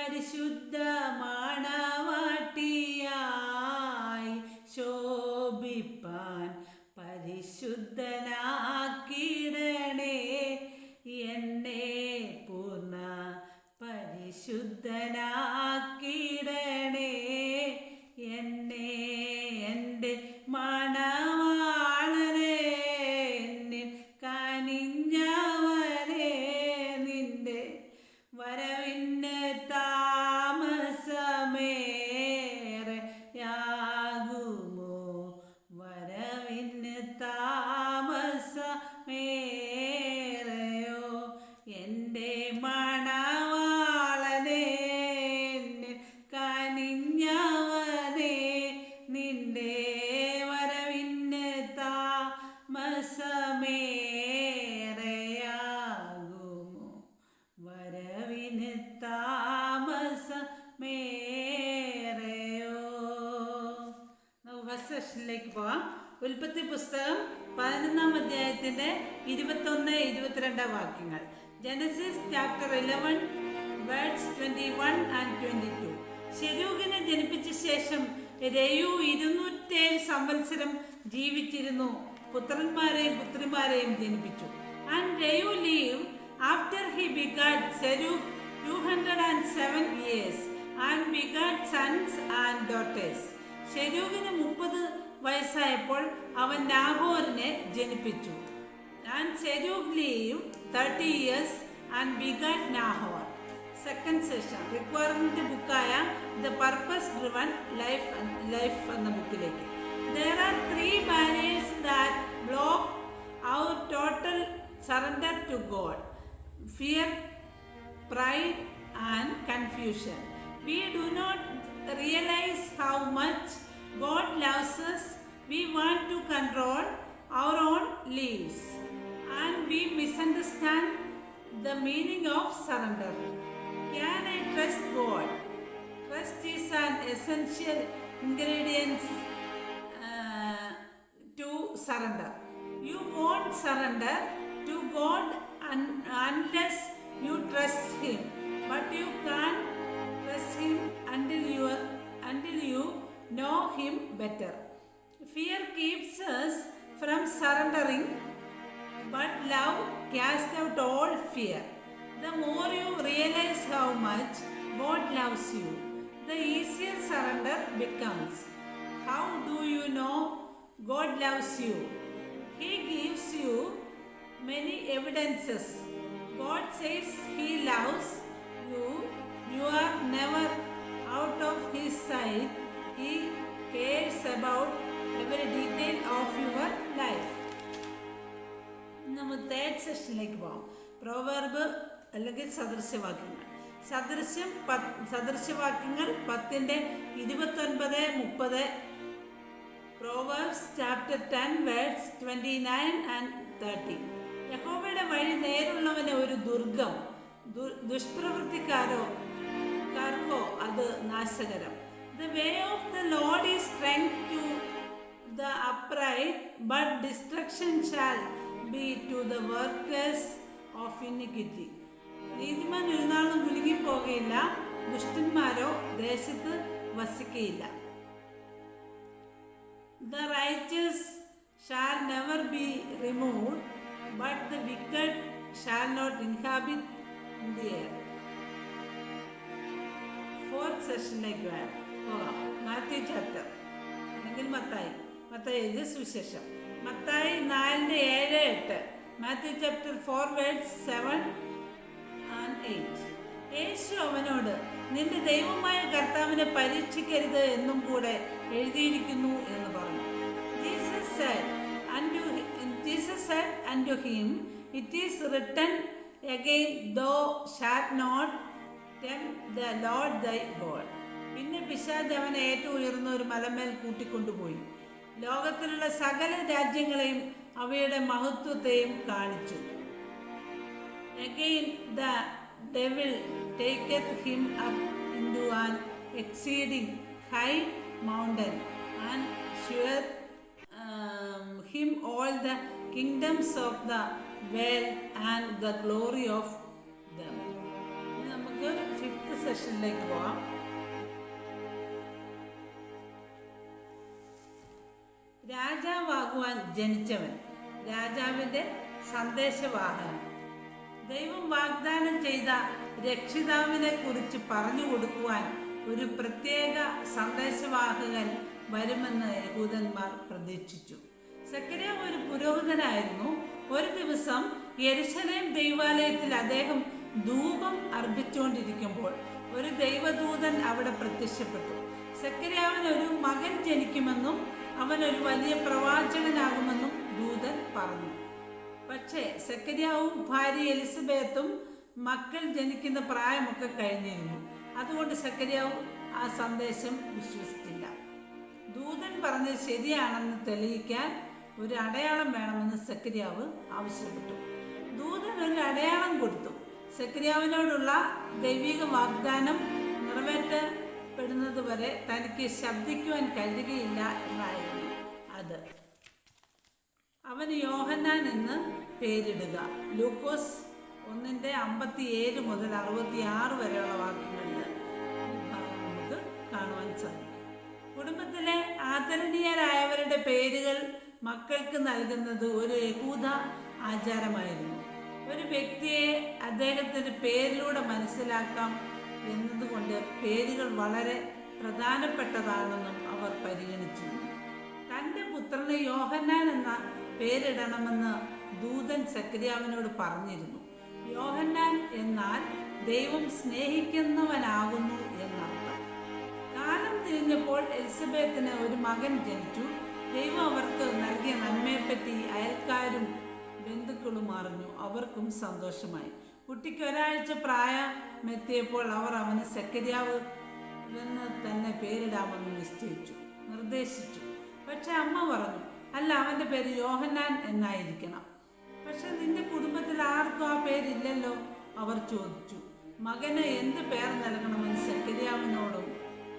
പരിശുദ്ധ മണവാട്ടിയായി ശോഭിപ്പാൻ പരിശുദ്ധനാക്കിടണേ. എന്നെ പൂർണ പരിശുദ്ധനാക്കിടണേ താമസമേറെയോ എന്റെ മണവാളനെ കനിഞ്ഞവനെ നിന്റെ വരവിന് താമസമേറെയാകുമോ വരവിന് താമസമേറെയോ? നമുക്ക് ഫസ്റ്റ് സെഷനിലേക്ക് പോവാം. ഉൽപ്പത്തി പുസ്തകം പതിനൊന്നാം അധ്യായത്തിന്റെ ഇരുപത്തൊന്ന് ഇരുപത്തിരണ്ട് വാക്യങ്ങൾ. Genesis chapter eleven words twenty one and twenty two ഷെരൂഖിനെ ജനിപ്പിച്ച ശേഷം രയു ഇരുന്നൂറ്റേഴ് സംവത്സരം ജീവിച്ചിരുന്നു. പുത്രന്മാരെയും പുത്രിമാരെയും ജനിപ്പിച്ചു. And Reu live after he begat Serug two hundred and seven years and begat sons and daughters ഷെരൂഖിന് മുപ്പത് വയസ്സായപ്പോൾ അവൻ നാഹോറിനെ ജനിപ്പിച്ചു. And Serug live thirty years and begat Nahor second session requirement ബുക്കായ the purpose driven life life എന്ന ബുക്കിലേക്ക് there are three barriers that block our total surrender to God fear pride and confusion. We do not realize how much God loves us. We want to control our own lives and we misunderstand the meaning of surrender. Can I trust God? Trust is an essential ingredient uh, to surrender. You won't surrender to God un- unless you trust Him, but you can't trust Him until you until you know Him better. Fear keeps us from surrendering, but love casts out all fear. The more you realize how much God loves you, the easier surrender becomes. How do you know God loves you? He gives you many evidences. God says He loves you. You are never out of His sight. He cares about every detail of your life. നമ്മൾ third സെഷനിലേക്ക് പോകാം proverb അല്ലെങ്കിൽ സദൃശ്യവാക്യങ്ങൾ. സദൃശ്യം സദൃശ്യവാക്യങ്ങൾ പത്തിന്റെ ഇരുപത്തൊൻപത് മുപ്പത്. Proverbs chapter ten words twenty nine and thirty യഹോവയുടെ വഴി നേരുള്ളവന് ഒരു ദുർഗം ദുഷ്പ്രവൃത്തിക്കാരോ കാർക്കോ അത് നാശകരം. The way of the Lord is strength to the upright, but destruction shall be to the workers of iniquity. നീതിമാൻ ഒരു നാളും കുലുങ്ങിപ്പോകയില്ല ദുഷ്ടന്മാരോ ദേശത്ത് വസിക്കയില്ല the righteous shall never be remove but the wicked shall not inhabit in the fourth സെഷനിലേക്ക് വേണം Matthew chapter. അല്ലെങ്കിൽ മത്തായി. മത്തായി എഴുതിയ സുവിശേഷം. മത്തായി നാലിന്റെ ഏഴ് എട്ട്. Matthew chapter four words seven and eight. യേശു അവനോട് നിന്റെ ദൈവമായ കർത്താവിനെ പരീക്ഷിക്കരുത് എന്നും കൂടെ എഴുതിയിരിക്കുന്നു എന്ന് പറഞ്ഞു. Jesus said unto Jesus said unto him, It is written again thou shalt not the the Lord God. പിന്നെ പിശാജ് അവനെ ഏറ്റവും ഉയർന്ന ഒരു മലമേൽ കൂട്ടിക്കൊണ്ടുപോയി. ലോകത്തിലുള്ള സകല രാജ്യങ്ങളെയും അവയുടെ മഹത്വത്തെയും കാണിച്ചു. Again him up unto an exceeding high mountain and sure him all the kingdoms of the world and the glory of the നമുക്ക് ഫിഫ്ത്ത് സെഷനിലേക്ക് പോവാം. രാജാവാകുവാൻ ജനിച്ചവൻ. രാജാവിന്റെ സന്ദേശവാഹകൻ. ദൈവം വാഗ്ദാനം ചെയ്ത രക്ഷിതാവിനെ കുറിച്ച് പറഞ്ഞു കൊടുക്കുവാൻ ഒരു പ്രത്യേക സന്ദേശവാഹകൻ വരുമെന്ന് യഹൂദന്മാർ പ്രതീക്ഷിച്ചു. സക്കരിയ ഒരു പുരോഹിതനായിരുന്നു. ഒരു ദിവസം യെരുശലേം ദൈവാലയത്തിൽ അദ്ദേഹം ധൂപം അർപ്പിച്ചുകൊണ്ടിരിക്കുമ്പോൾ ഒരു ദൈവദൂതൻ അവിടെ പ്രത്യക്ഷപ്പെട്ടു. സക്കരിയാവിന് ഒരു മകൻ ജനിക്കുമെന്നും അവൻ ഒരു വലിയ പ്രവാചകനാകുമെന്നും ദൂതൻ പറഞ്ഞു. പക്ഷേ സെക്കരിയാവും ഭാര്യ എലിസബത്തും മക്കൾ ജനിക്കുന്ന പ്രായമൊക്കെ കഴിഞ്ഞിരുന്നു. അതുകൊണ്ട് സെക്കരിയാവ് ആ സന്ദേശം വിശ്വസിച്ചില്ല. ദൂതൻ പറഞ്ഞത് ശരിയാണെന്ന് തെളിയിക്കാൻ ഒരു അടയാളം വേണമെന്ന് സെക്രിയാവ് ആവശ്യപ്പെട്ടു. ദൂതൻ ഒരു അടയാളം കൊടുത്തു. സെക്രിയാവിനോടുള്ള ദൈവിക വാഗ്ദാനം നിറവേറ്റപ്പെടുന്നത് വരെ തനിക്ക് ശബ്ദിക്കുവാൻ കഴിയുകയില്ല എന്നായിരുന്നു അത്. അവന് യോഹന്നാൻ എന്ന് പേരിടുക. ലൂക്കോസ് ഒന്നിന്റെ അമ്പത്തി ഏഴ് മുതൽ അറുപത്തി ആറ് വരെയുള്ള വാക്യങ്ങളിൽ നമുക്ക് കാണുവാൻ സാധിക്കും. കുടുംബത്തിലെ ആദരണീയരായവരുടെ പേരുകൾ മക്കൾക്ക് നൽകുന്നത് ഒരു യഹൂദ ആചാരമായിരുന്നു. ഒരു വ്യക്തിയെ അദ്ദേഹത്തിന്റെ പേരിലൂടെ മനസ്സിലാക്കാം എന്നതുകൊണ്ട് പേരുകൾ വളരെ പ്രധാനപ്പെട്ടതാണെന്നും അവർ പരിഗണിച്ചു. തന്റെ പുത്രനെ യോഹന്നാൻ എന്ന പേരിടണമെന്ന് ദൂതൻ സക്രിയാവിനോട് പറഞ്ഞിരുന്നു. യോഹന്നാൻ എന്നാൽ ദൈവം സ്നേഹിക്കുന്നവനാകുന്നു എന്നർത്ഥം. കാലം തിരിഞ്ഞപ്പോൾ എലിസബത്തിന് ഒരു മകൻ ജനിച്ചു. ദൈവം അവർക്ക് നൽകിയ നന്മയെപ്പറ്റി അയൽക്കാരും ബന്ധുക്കളും അറിഞ്ഞു. അവർക്കും സന്തോഷമായി. കുട്ടിക്ക് ഒരാഴ്ച പ്രായമെത്തിയപ്പോൾ അവർ അവന് സെക്കരിയാവ് എന്ന് തന്നെ പേരിടാമെന്ന് നിശ്ചയിച്ചു നിർദ്ദേശിച്ചു. പക്ഷെ അമ്മ പറഞ്ഞു അല്ല അവന്റെ പേര് യോഹന്നാൻ എന്നായിരിക്കണം. പക്ഷെ നിന്റെ കുടുംബത്തിൽ ആർക്കും ആ പേരില്ലല്ലോ? അവർ ചോദിച്ചു. മകന് എന്ത് പേർ നൽകണമെന്ന് സെക്കരിയാവിനോടും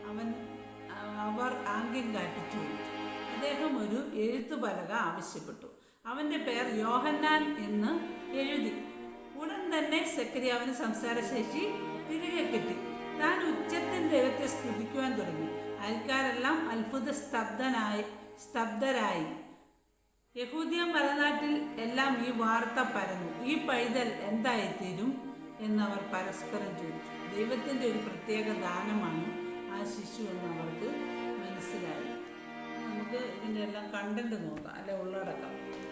അവൻ അവർ ആംഗ്യം കാട്ടി ചോദിച്ചു. അദ്ദേഹം ഒരു എഴുത്തുപലക ആവശ്യപ്പെട്ടു. അവന്റെ പേർ യോഹന്നാൻ എന്ന് എഴുതി. ഉടൻ തന്നെ സക്രിയാവിന് സംസാരശേഷി തിരികെ കിട്ടി. താൻ ഉച്ചത്തിൽ ദൈവത്തെ സ്തുതിക്കുവാൻ തുടങ്ങി. അയൽക്കാരെല്ലാം അത്ഭുത സ്തബ്ധനായി സ്തബ്ധരായി. യഹൂദിയ മലനാട്ടിൽ എല്ലാം ഈ വാർത്ത പരന്നു. ഈ പൈതൽ എന്തായിത്തീരും എന്നവർ പരസ്പരം ചോദിച്ചു. ദൈവത്തിന്റെ ഒരു പ്രത്യേക ദാനമാണ് ആ ശിശു എന്ന് അവർക്ക് മനസ്സിലായി. നമുക്ക് ഇതിന്റെ എല്ലാം കണ്ടന്റ് നോക്കാം. അല്ലെ ഉള്ളടക്കം.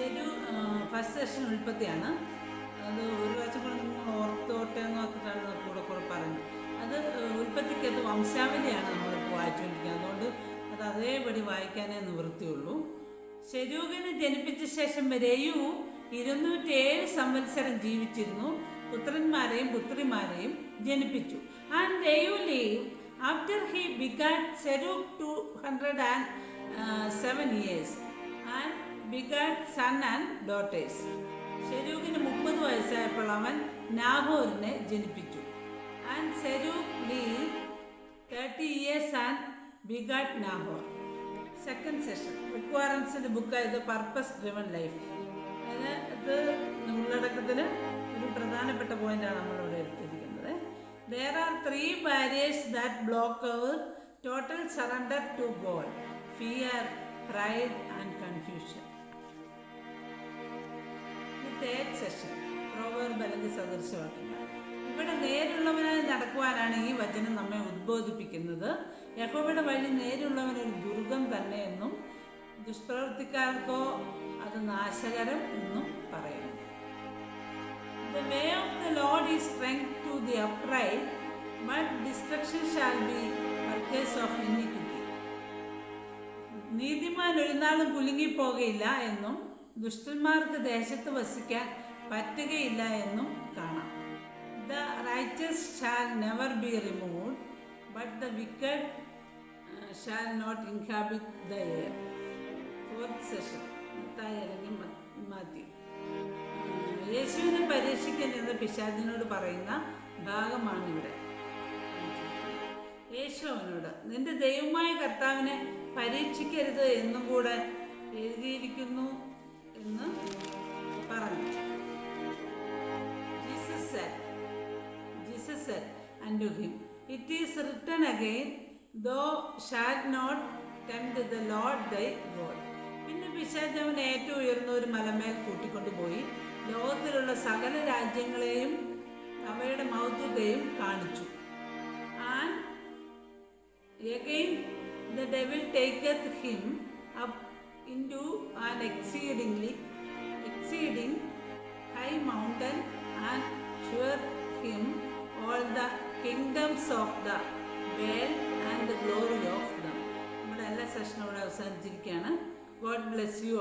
ശരി ഫസ്റ്റ് സെഷൻ ഉൽപ്പത്തിയാണ്. അത് ഒരു പ്രാവശ്യം കൂടെ നിങ്ങൾ ഓർത്തോട്ടെ ഓർത്തിട്ടാണ് കൂടെ കൂടെ പറഞ്ഞത്. അത് ഉൽപ്പത്തിക്കത് വംശാവലിയാണ് നമ്മളിപ്പോൾ വായിച്ചുകൊണ്ടിരിക്കുന്നത്. അതുകൊണ്ട് അത് അതേപടി വായിക്കാനേ നിവൃത്തിയുള്ളൂ. ശരൂകനെ ജനിപ്പിച്ച ശേഷം രയു ഇരുന്നൂറ്റേഴ് സംവത്സരം ജീവിച്ചിരുന്നു. പുത്രന്മാരെയും പുത്രിമാരെയും ജനിപ്പിച്ചു. And Reu live after he began Serug two hundred and seven years and begat son and daughters. ഷെരൂഖിന് മുപ്പത് വയസ്സായപ്പോൾ അവൻ നാഹോറിനെ ജനിപ്പിച്ചു. And Serug live thirty years and begat Nahor. Second session. റിക്വയർമെൻസിന്റെ ബുക്കായത് പർപ്പസ് ഡ്രിവൺ ലൈഫ്. ഇത് ഉള്ളടക്കത്തിൽ ഒരു പ്രധാനപ്പെട്ട പോയിന്റാണ് നമ്മളിവിടെ എടുത്തിരിക്കുന്നത്. There are three barriers that block our total surrender to God fear pride and third session അല്ലെങ്കിൽ സദൃശവാക്യങ്ങൾ ഇവിടെ നേരുള്ളവനായി നടക്കുവാനാണ് ഈ വചനം നമ്മെ ഉദ്ബോധിപ്പിക്കുന്നത്. യഹോവയുടെ വഴി നേരുള്ളവനൊരു ദുർഗം തന്നെ എന്നും ദുഷ്പ്രവർത്തിക്കാർക്കോ അത് നാശകരം എന്നും പറയുന്നു. The way of the Lord is strength to the upright, but destruction shall be workers of iniquity. നീതിമാൻ ഒരു നാളും കുലുങ്ങിപ്പോകയില്ല എന്നും ദുഷ്ടന്മാർക്ക് ദേശത്ത് വസിക്കാൻ പറ്റുകയില്ല എന്നും കാണാം. The righteous shall never be remove but the wicked shall not inhabit the air fourth session അല്ലെങ്കിൽ മാത്യു ആ, യേശുവിനെ പരീക്ഷിക്കാൻ എന്ന പിശാചിനോട് പറയുന്ന ഭാഗമാണ് ഇവിടെ യേശു അവനോട് നിന്റെ ദൈവമായ കർത്താവിനെ പരീക്ഷിക്കരുത് എന്നും കൂടെ എഴുതിയിരിക്കുന്നു. എന്ന് പറഞ്ഞു Jesus said, Jesus said unto him, It is written again, Thou shalt not tempt the Lord thy God. പിന്നെ പിശാച് അവൻ ഏറ്റവും ഉയർന്ന ഒരു മലമേൽ കൂട്ടിക്കൊണ്ടുപോയി ലോകത്തിലുള്ള സകല രാജ്യങ്ങളെയും അവയുടെ മഹത്വത്തെയും കാണിച്ചു and Again, the devil taketh him up into an exceedingly exceeding high mountain and showed him all the kingdoms of the world and the glory of them. നമ്മുടെ എല്ലാ സെഷനോട് അവസാനിച്ചിരിക്കുകയാണ് ഗോഡ് ബ്ലെസ് യു